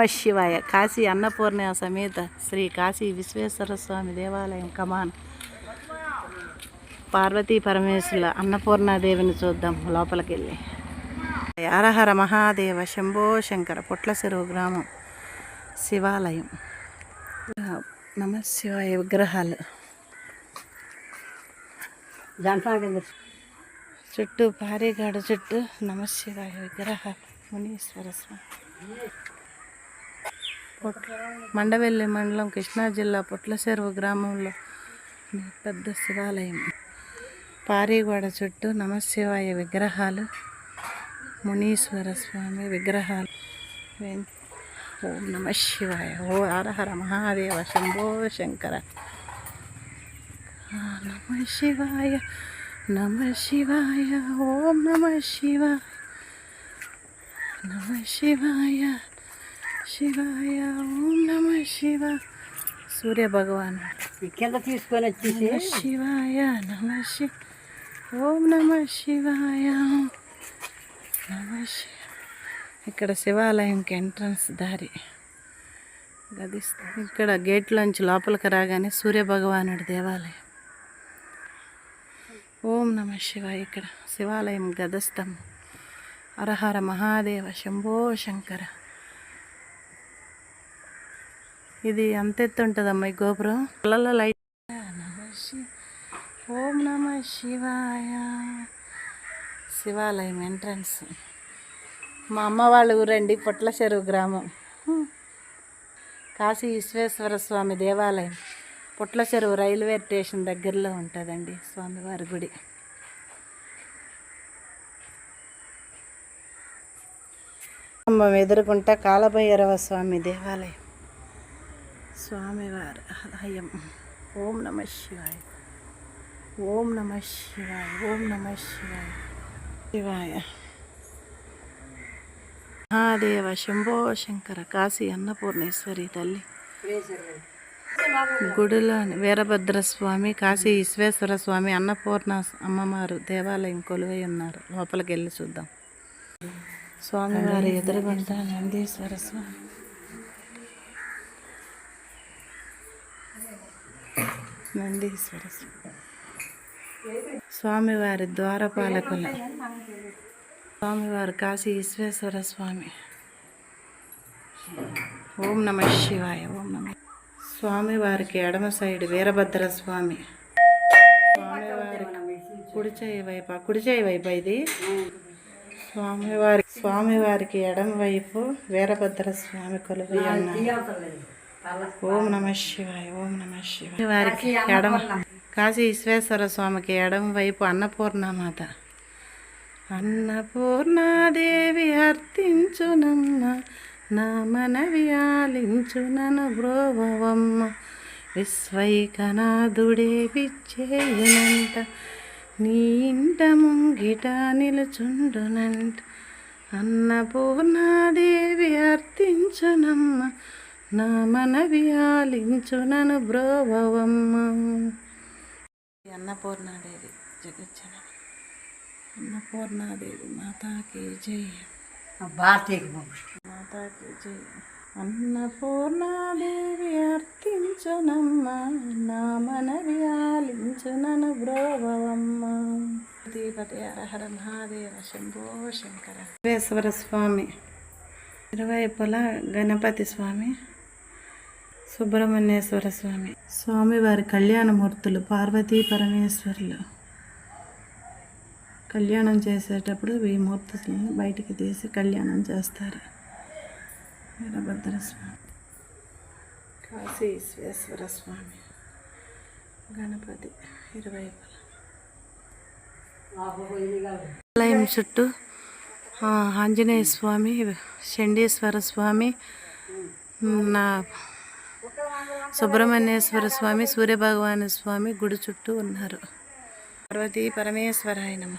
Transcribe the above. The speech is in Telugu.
నమ శివాయ కాశీ అన్నపూర్ణ సమేత శ్రీ కాశీ విశ్వేశ్వర స్వామి దేవాలయం. కమాన్ పార్వతీ పరమేశ్వరుల అన్నపూర్ణాదేవిని చూద్దాం లోపలికి వెళ్ళి హరహర మహాదేవ శంభో శంకర పొట్ల చెరువు గ్రామం శివాలయం. నమ శివాయ విగ్రహాలు. చుట్టూ పారేగాడ చుట్టూ నమశివాయ విగ్రహాలు. మునీశ్వర స్వామి. పొట్ల మండవెల్లి మండలం కృష్ణా జిల్లా పొట్లచెరువు గ్రామంలో పెద్ద శివాలయం. పారిగోడ చుట్టూ నమశివాయ విగ్రహాలు మునీశ్వర స్వామి విగ్రహాలు. ఓం నమ శివాయ ఓ హరహర మహాదేవ శంభో శంకర. నమ శివాయ నమ శివాయ ఓం నమ శివాయ. నమ శివాయ. శివాయ ఓం నమ శివ. సూర్య భగవాన్. కింద తీసుకొని వచ్చేసి నమ శివాయ నమ శి ఓం నమ శివాయ. నమ శి ఇక్కడ శివాలయంకి ఎంట్రన్స్ దారి. గది ఇక్కడ గేట్లోంచి లోపలికి రాగానే సూర్య భగవానుడి దేవాలయం. ఓం నమ శివాయ ఇక్కడ శివాలయం గదస్తం హరహర మహాదేవ శంభో శంకర. ఇది అంత ఎత్తు ఉంటుందమ్మా ఈ గోపురం? కళ్ళలో లైట్. ఓం నమ శివాయ. శివాలయం ఎంట్రన్స్. మా అమ్మ వాళ్ళ ఊరండి పొట్ల చెరువు గ్రామం. కాశీ విశ్వేశ్వర స్వామి దేవాలయం. పొట్ల చెరువు రైల్వే స్టేషన్ దగ్గరలో ఉంటుందండి స్వామివారి గుడి. ఎదురుకుంటా కాలభైరవ స్వామి దేవాలయం. స్వామివారి. ఆలయం ఓం నమ శివాయ. ఓం నమ శివాయ. ఓం నమ శివాయ. శివాయ. మహాదేవ శంభో శంకర కాశీ అన్నపూర్ణేశ్వరి తల్లి. గుడిలోని వీరభద్ర స్వామి కాశీ విశ్వేశ్వర స్వామి అన్నపూర్ణ అమ్మవారు దేవాలయం కొలువై ఉన్నారు. లోపలికి వెళ్ళి చూద్దాం. స్వామివారి ఎదురుగుంట నందీశ్వర స్వామి. నందీశ్వర స్వామివారి ద్వారపాలకుల. స్వామివారు కాశీ విశ్వేశ్వర స్వామి. ఓం నమ శివాయ ఓం నమ. స్వామివారికి ఎడమ సైడ్ వీరభద్ర స్వామి స్వామివారికి కుడిచేయి వైపు కుడిచేయి వైపు ఇది. స్వామివారి స్వామివారికి ఎడమ వైపు వీరభద్ర స్వామి కొలువు అన్నారు ఓం నమ శివాయ ఓం నమ శివాయ. వారికి ఎడమ కాశీ విశ్వేశ్వర స్వామికి ఎడమ వైపు అన్నపూర్ణమాత అన్నపూర్ణాదేవి అర్థించునమ్మ నా మనవి ఆలించునను బ్రోవమ్మ విశ్వైకనాథుడే విచ్చేయనంట నీ ఇంట ముంగిట నిలుచుండునంట. అన్నపూర్ణాదేవి అర్థించునమ్మ నా మనవి ఆలించునను బ్రోవమ్మ అన్నపూర్ణాదేవి జగజ్జన అన్నపూర్ణాదేవి మాతాకి జై. భారతీయ మాతాకి జై. అన్నపూర్ణాదేవి అర్థించునమ్మ నా మనవి ఆలించునను బ్రోవమ్మ దీపతి హరహర మహాదేవ శంభో శంకర. స్వామి ఇరువైపులా గణపతి స్వామి. సుబ్రహ్మణ్యేశ్వర స్వామి స్వామివారి కళ్యాణమూర్తులు పార్వతీ పరమేశ్వరులు. కళ్యాణం చేసేటప్పుడు ఈ మూర్తులను బయటికి తీసి కళ్యాణం చేస్తారు. వీరభద్ర స్వామి కాశీ విశ్వేశ్వర స్వామి గణపతి ఇరువైపుల. ఆలయం చుట్టూ ఆంజనేయ స్వామి చండీశ్వర స్వామి నా సుబ్రహ్మణ్యేశ్వర స్వామి సూర్యభగవాన స్వామి గుడి చుట్టూ ఉన్నారు. పార్వతీ పరమేశ్వరాయ నమ.